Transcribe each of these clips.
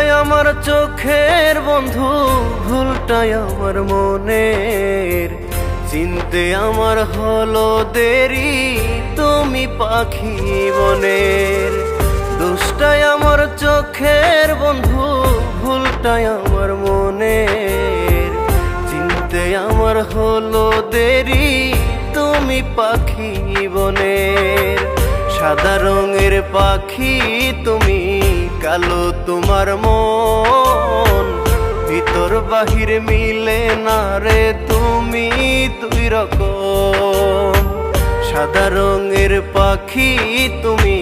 দোষটাই আমার চোখের বন্ধু, ভুলটাই আমার মনের। চিনতে আমার হলো দেরি, তুমি পাখি বনের। দোষটাই আমার চোখের বন্ধু, ভুলটাই আমার মনের। চিনতে আমার হলো দেরি, তুমি পাখি বনের। সাদা রঙের পাখি তুমি কালো তোমার মন। ভিতর বাহির মিলে না রে তুমি দুই রকম। সাদা রঙের পাখি তুমি,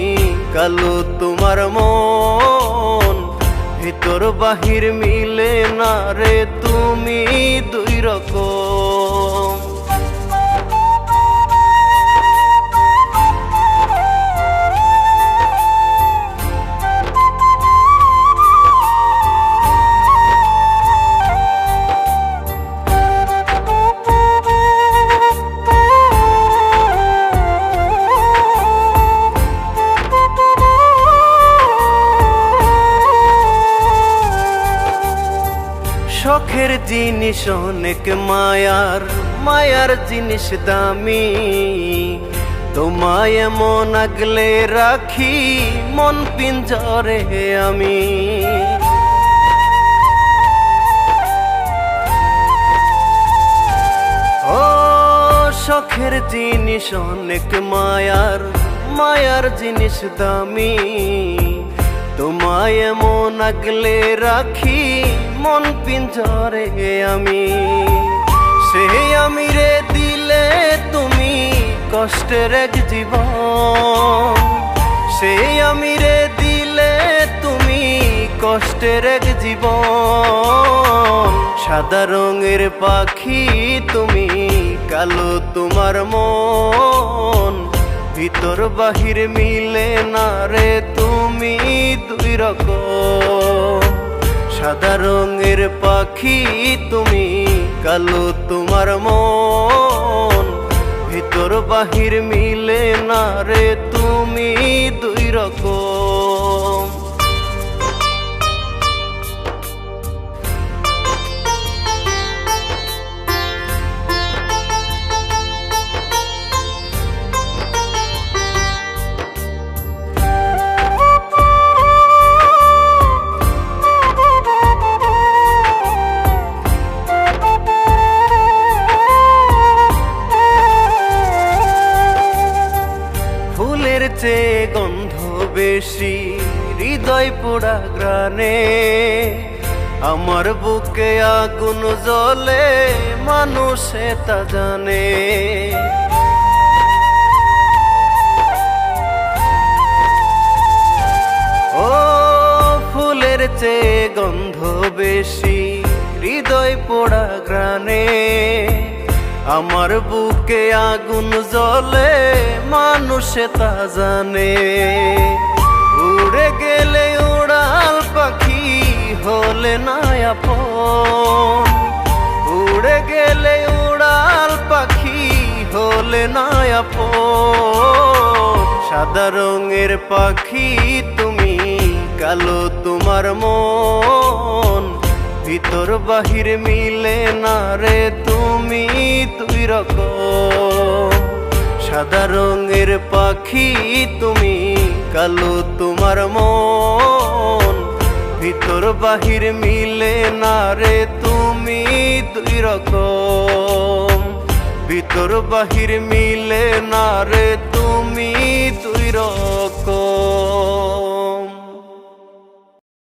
কালো তোমার মন। ভিতর বাহির মিলে না রে তুমি দুই রকম। শখের জিনিস অনেক মায়ার মায়ার জিনিস দামি। তোমায় মন আগলে রাখি, মন পিঞ্জরে আমি। ও শখের জিনিস অনেক মায়ার মায়ার জিনিস দামি। তোমায় এমন আগলে রাখি, মন পিঞ্জরে আমি। সে আমি রে দিলে তুমি কষ্টের এক জীবন। সে আমি রে দিলে তুমি কষ্টের এক জীবন। সাদা রঙের পাখি তুমি, কালো তোমার মন। ভিতর বাহির মিলে না রে তুমি দুই রকম। সাদা রঙের পাখি তুমি, কালো তোমার মন। ভিতর বাহির মিলে না রে তুমি দুই চেয়ে গন্ধ বেশি, হৃদয় পোড়া গ্রানে আমার বুকে আগুন জ্বলে, মানুষে তা জানে। ও ফুলের চেয়ে গন্ধ বেশি, হৃদয় পোড়া গ্রানে আমার বুকে আগুন জ্বলে, মানুষে তা জানে। উড়ে গেলে উড়াল পাখি হলে না উড়ে গেলে উড়াল পাখি হলে না সাদা রঙের পাখি তুমি, কালো তোমার মন। ভিতর বাহির মিলে না রে তুমি দুই রকম। সাদা রঙের পাখি তুমি, কালো তোমার মন। ভিতর বাহির মিলে না রে তুমি দুই রকম। ভিতর বাহির মিলে না রে তুমি দুই রকম।